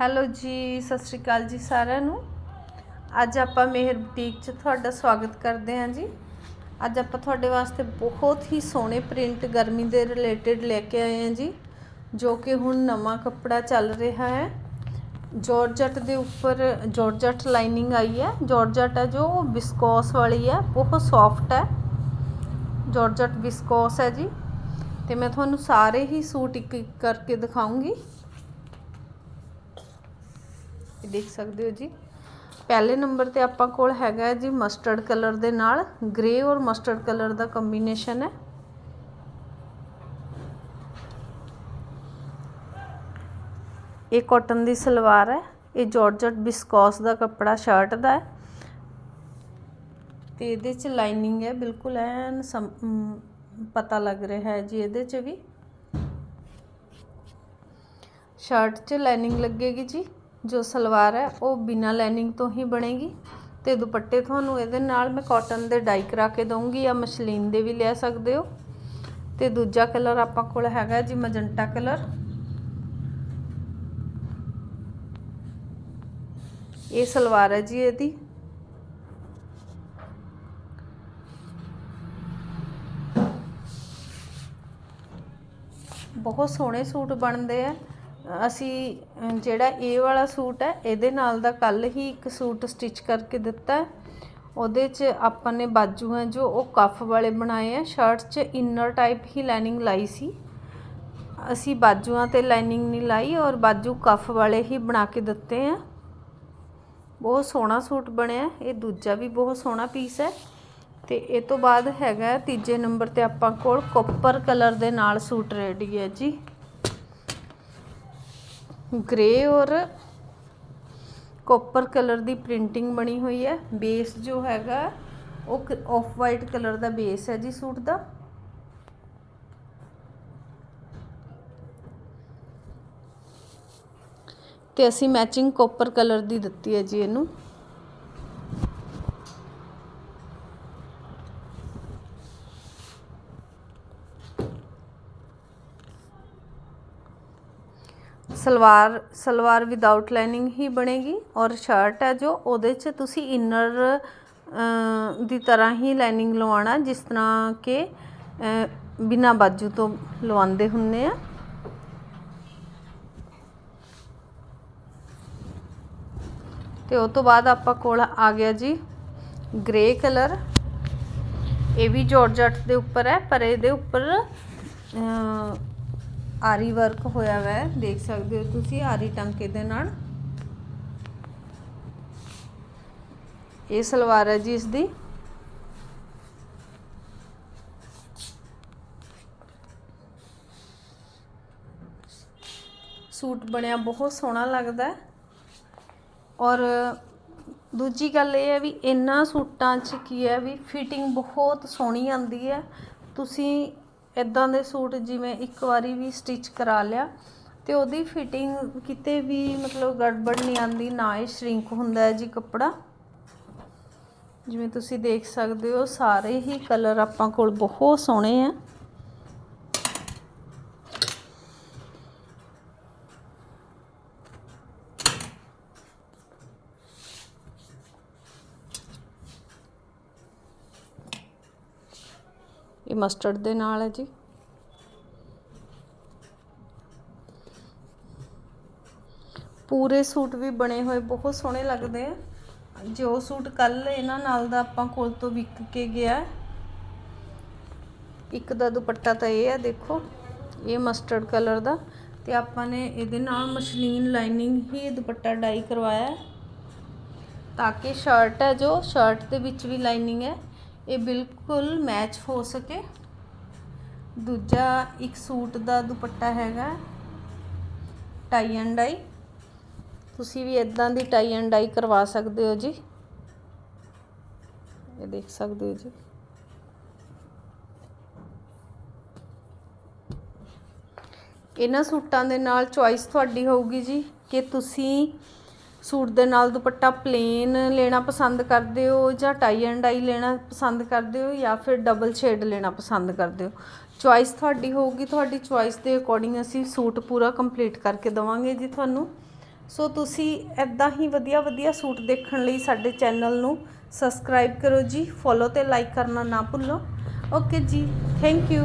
Hello ਜੀ, ਸਤਿ ਸ਼੍ਰੀ ਅਕਾਲ ਜੀ ਸਾਰਿਆਂ ਨੂੰ। ਅੱਜ ਆਪਾਂ ਮੇਹਰ ਬੁਟੀਕ 'ਚ ਤੁਹਾਡਾ ਸਵਾਗਤ ਕਰਦੇ ਹਾਂ ਜੀ। ਅੱਜ ਆਪਾਂ ਤੁਹਾਡੇ ਵਾਸਤੇ ਬਹੁਤ ਹੀ ਸੋਹਣੇ ਪ੍ਰਿੰਟ ਗਰਮੀ ਦੇ ਰਿਲੇਟਡ ਲੈ ਕੇ ਆਏ ਹਾਂ ਜੀ, ਜੋ ਕਿ ਹੁਣ ਨਵਾਂ ਕੱਪੜਾ ਚੱਲ ਰਿਹਾ ਹੈ। ਜਾਰਜਟ ਦੇ ਉੱਪਰ ਜਾਰਜਟ ਲਾਈਨਿੰਗ ਆਈ ਹੈ। ਜਾਰਜਟ ਹੈ ਜੋ ਬਿਸਕੋਸ ਵਾਲੀ ਹੈ, ਬਹੁਤ ਸੌਫਟ ਹੈ। ਜਾਰਜਟ ਬਿਸਕੋਸ ਹੈ ਜੀ। ਤੇ ਮੈਂ ਤੁਹਾਨੂੰ ਸਾਰੇ ਹੀ ਸੂਟ ਇੱਕ ਇੱਕ ਕਰਕੇ ਦਿਖਾਉਂਗੀ। ਇਹ ਦੇਖ ਸਕਦੇ ਹੋ ਜੀ। ਪਹਿਲੇ ਨੰਬਰ ਤੇ ਆਪਾਂ ਕੋਲ ਹੈਗਾ ਜੀ ਮਸਟਰਡ ਕਲਰ ਦੇ ਨਾਲ। ਗ੍ਰੇ ਔਰ ਮਸਟਰਡ ਕਲਰ ਦਾ ਕੰਬੀਨੇਸ਼ਨ ਹੈ। ਇਹ ਕਾਟਨ ਦੀ ਸਲਵਾਰ ਹੈ। ਇਹ ਜਾਰਜਟ ਬਿਸਕੋਸ ਦਾ ਕੱਪੜਾ ਸ਼ਰਟ ਦਾ ਹੈ। ਤੇ ਇਹਦੇ ਚ ਲਾਈਨਿੰਗ ਹੈ। ਬਿਲਕੁਲ ਐਨ ਸਮ- ਪਤਾ ਲੱਗ ਰਿਹਾ ਹੈ ਜੀ ਇਹਦੇ ਚ ਵੀ। ਸ਼ਰਟ 'ਚ ਲਾਈਨਿੰਗ ਲੱਗੇਗੀ ਜੀ। ਜੋ ਸਲਵਾਰ ਹੈ, ਉਹ ਬਿਨਾ ਲਾਈਨਿੰਗ ਤੋਂ ਹੀ ਬਣੇਗੀ ਤੇ ਦੁਪੱਟੇ ਤੁਹਾਨੂੰ ਇਹਦੇ ਨਾਲ ਮੈਂ ਕਾਟਨ ਦੇ ਡਾਈ ਕਰਾ ਕੇ ਦਊਂਗੀ ਜਾਂ ਮਸ਼ਲੀਨ ਦੇ ਵੀ ਲੈ ਸਕਦੇ ਹੋ। ਤੇ ਦੂਜਾ ਕਲਰ ਆਪਾਂ ਕੋਲ ਹੈਗਾ ਜੀ ਮਜੰਟਾ ਕਲਰ। ਇਹ ਸਲਵਾਰ ਹੈ ਜੀ ਇਹਦੀ। ਬਹੁਤ ਸੋਹਣੇ ਸੂਟ ਬਣਦੇ ਆ। ਅਸੀਂ ਜਿਹੜਾ ਇਹ ਵਾਲਾ ਸੂਟ ਹੈ, ਇਹਦੇ ਨਾਲ ਦਾ ਕੱਲ ਹੀ ਇੱਕ ਸੂਟ ਸਟਿਚ ਕਰਕੇ ਦਿੱਤਾ ਉਹਦੇ 'ਚ ਆਪਾਂ ਨੇ ਬਾਜੂ ਹੈ ਜੋ ਉਹ ਕਫ ਵਾਲੇ ਬਣਾਏ ਆ ਸ਼ਰਟ 'ਚ ਇਨਰ ਟਾਈਪ ਹੀ ਲਾਈਨਿੰਗ ਲਾਈ ਸੀ। ਅਸੀਂ ਬਾਜੂਆਂ ਤੇ ਲਾਈਨਿੰਗ ਨਹੀਂ ਲਾਈ ਔਰ ਬਾਜੂ ਕਫ ਵਾਲੇ ਹੀ ਬਣਾ ਕੇ ਦਿੱਤੇ ਆ ਬਹੁਤ ਸੋਹਣਾ ਸੂਟ ਬਣਿਆ ਇਹ ਦੂਜਾ ਵੀ ਬਹੁਤ ਸੋਹਣਾ ਪੀਸ ਹੈ। ਤੇ ਇਹ ਤੋਂ ਬਾਅਦ ਹੈਗਾ ਤੀਜੇ ਨੰਬਰ ਤੇ ਆਪਾਂ ਕੋਲ ਕੋਪਰ ਕਲਰ ਦੇ ਨਾਲ ਸੂਟ ਰੈਡੀ ਹੈ ਜੀ। ਗ੍ਰੇ ਔਰ ਕੋਪਰ ਕਲਰ ਦੀ ਪ੍ਰਿੰਟਿੰਗ ਬਣੀ ਹੋਈ ਹੈ। ਬੇਸ ਜੋ ਹੈਗਾ, ਉਹ ਆਫ ਵਾਈਟ ਕਲਰ ਦਾ ਬੇਸ ਹੈ ਜੀ ਸੂਟ ਦਾ। ਤੇ ਅਸੀਂ ਮੈਚਿੰਗ ਕੋਪਰ ਕਲਰ ਦੀ ਦਿੱਤੀ ਹੈ ਜੀ ਇਹਨੂੰ। ਸਲਵਾਰ ਸਲਵਾਰ ਵਿਦਆਊਟ ਲਾਈਨਿੰਗ ਹੀ ਬਣੇਗੀ ਔਰ ਸ਼ਰਟ ਹੈ ਜੋ ਉਹਦੇ 'ਚ ਤੁਸੀਂ ਇਨਰ ਦੀ ਤਰ੍ਹਾਂ ਹੀ ਲਾਈਨਿੰਗ ਲਵਾਉਣਾ, ਜਿਸ ਤਰ੍ਹਾਂ ਕਿ ਬਿਨਾ ਬਾਜੂ ਤੋਂ ਲਵਾਉਂਦੇ ਹੁੰਨੇ ਆ। ਤੇ ਉਸ ਤੋਂ ਬਾਅਦ ਆਪਾਂ ਕੋਲ ਆ ਗਿਆ ਜੀ ਗ੍ਰੇ ਕਲਰ ਇਹ ਵੀ ਜਾਰਜਟ ਦੇ ਉੱਪਰ ਹੈ, ਪਰ ਇਹਦੇ ਉੱਪਰ ਆਰੀ ਵਰਕ ਹੋਇਆ ਹੋਇਆ ਹੈ ਦੇਖ ਸਕਦੇ ਹੋ ਤੁਸੀਂ ਆਰੀ ਟਾਂਕੇ ਦੇ ਨਾਲ। ਇਹ ਸਲਵਾਰ ਹੈ ਜੀ ਇਸ ਦੀ ਸੂਟ ਬਣਿਆ ਬਹੁਤ ਸੋਹਣਾ ਲੱਗਦਾ ਔਰ ਦੂਜੀ ਗੱਲ ਇਹ ਹੈ ਵੀ ਇਹਨਾਂ ਸੂਟਾਂ 'ਚ ਕੀ ਹੈ ਵੀ ਫਿਟਿੰਗ ਬਹੁਤ ਸੋਹਣੀ ਆਉਂਦੀ ਹੈ। ਤੁਸੀਂ ਇਦਾਂ ਦੇ ਸੂਟ ਜਿਵੇਂ ਇੱਕ ਵਾਰੀ ਵੀ ਸਟਿਚ ਕਰਾ ਲਿਆ ਤੇ ਉਹਦੀ ਫਿਟਿੰਗ ਕਿਤੇ ਵੀ ਮਤਲਬ ਗੜਬੜ ਨਹੀਂ ਆਉਂਦੀ, ਨਾ ਹੀ ਸ਼ਰਿੰਕ ਹੁੰਦਾ ਹੈ ਜੀ ਕੱਪੜਾ। ਜਿਵੇਂ ਤੁਸੀਂ ਦੇਖ ਸਕਦੇ ਹੋ, ਸਾਰੇ ਹੀ ਕਲਰ ਆਪਾਂ ਕੋਲ ਬਹੁਤ ਸੋਹਣੇ ਆ। ਇਹ ਮਸਟਰਡ ਦੇ ਨਾਲ ਹੈ ਜੀ। ਪੂਰੇ ਸੂਟ ਵੀ ਬਣੇ ਹੋਏ, ਬਹੁਤ ਸੋਹਣੇ ਲੱਗਦੇ ਆ। ਜੋ ਸੂਟ ਕੱਲ ਇਹਨਾਂ ਨਾਲ ਦਾ ਆਪਾਂ ਕੋਲ ਤੋਂ ਵਿਕ ਕੇ ਗਿਆ, ਇੱਕ ਦਾ ਦੁਪੱਟਾ ਤਾਂ ਇਹ ਹੈ, ਦੇਖੋ, ਇਹ ਮਸਟਰਡ ਕਲਰ ਦਾ। ਤੇ ਆਪਾਂ ਨੇ ਇਹਦੇ ਨਾਲ ਮਸ਼ਲੀਨ ਲਾਈਨਿੰਗ ਹੀ ਦੁਪੱਟਾ ਡਾਈ ਕਰਵਾਇਆ। ਤਾਂ ਕਿ ਸ਼ਰਟ ਹੈ ਜੋ ਸ਼ਰਟ ਦੇ ਵਿੱਚ ਵੀ ਲਾਈਨਿੰਗ ਹੈ। ਇਹ ਬਿਲਕੁਲ ਮੈਚ ਹੋ ਸਕੇ। ਦੂਜਾ ਇੱਕ ਸੂਟ ਦਾ ਦੁਪੱਟਾ ਹੈਗਾ ਟਾਈ ਐਂਡ ਡਾਈ ਤੁਸੀਂ ਵੀ ਇਦਾਂ ਦੀ ਟਾਈ ਐਂਡ ਡਾਈ ਕਰਵਾ ਸਕਦੇ ਹੋ ਜੀ। ਇਹ ਦੇਖ ਸਕਦੇ ਹੋ ਜੀ। ਇਹਨਾਂ ਸੂਟਾਂ ਦੇ ਨਾਲ ਚੁਆਇਸ ਤੁਹਾਡੀ ਹੋਊਗੀ ਜੀ ਕਿ ਤੁਸੀਂ ਸੂਟ ਦੇ ਨਾਲ ਦੁਪੱਟਾ ਪਲੇਨ ਲੈਣਾ ਪਸੰਦ ਕਰਦੇ ਹੋ ਜਾਂ ਟਾਈ ਐਂਡ ਡਾਈ ਲੈਣਾ ਪਸੰਦ ਕਰਦੇ ਹੋ ਜਾਂ ਫਿਰ ਡਬਲ ਸ਼ੇਡ ਲੈਣਾ ਪਸੰਦ ਕਰਦੇ ਹੋ? ਚੁਆਇਸ ਤੁਹਾਡੀ ਹੋਊਗੀ, ਤੁਹਾਡੀ ਚੁਆਇਸ ਦੇ ਅਕੋਰਡਿੰਗ ਅਸੀਂ ਸੂਟ ਪੂਰਾ ਕੰਪਲੀਟ ਕਰਕੇ ਦਵਾਂਗੇ ਜੀ ਤੁਹਾਨੂੰ। ਸੋ ਤੁਸੀਂ ਐਦਾਂ ਹੀ ਵਧੀਆ ਵਧੀਆ ਸੂਟ ਦੇਖਣ ਲਈ ਸਾਡੇ ਚੈਨਲ ਨੂੰ ਸਬਸਕ੍ਰਾਈਬ ਕਰੋ ਜੀ ਫੋਲੋ ਤੇ ਲਾਈਕ ਕਰਨਾ ਨਾ ਭੁੱਲੋ। ਓਕੇ ਜੀ ਥੈਂਕ ਯੂ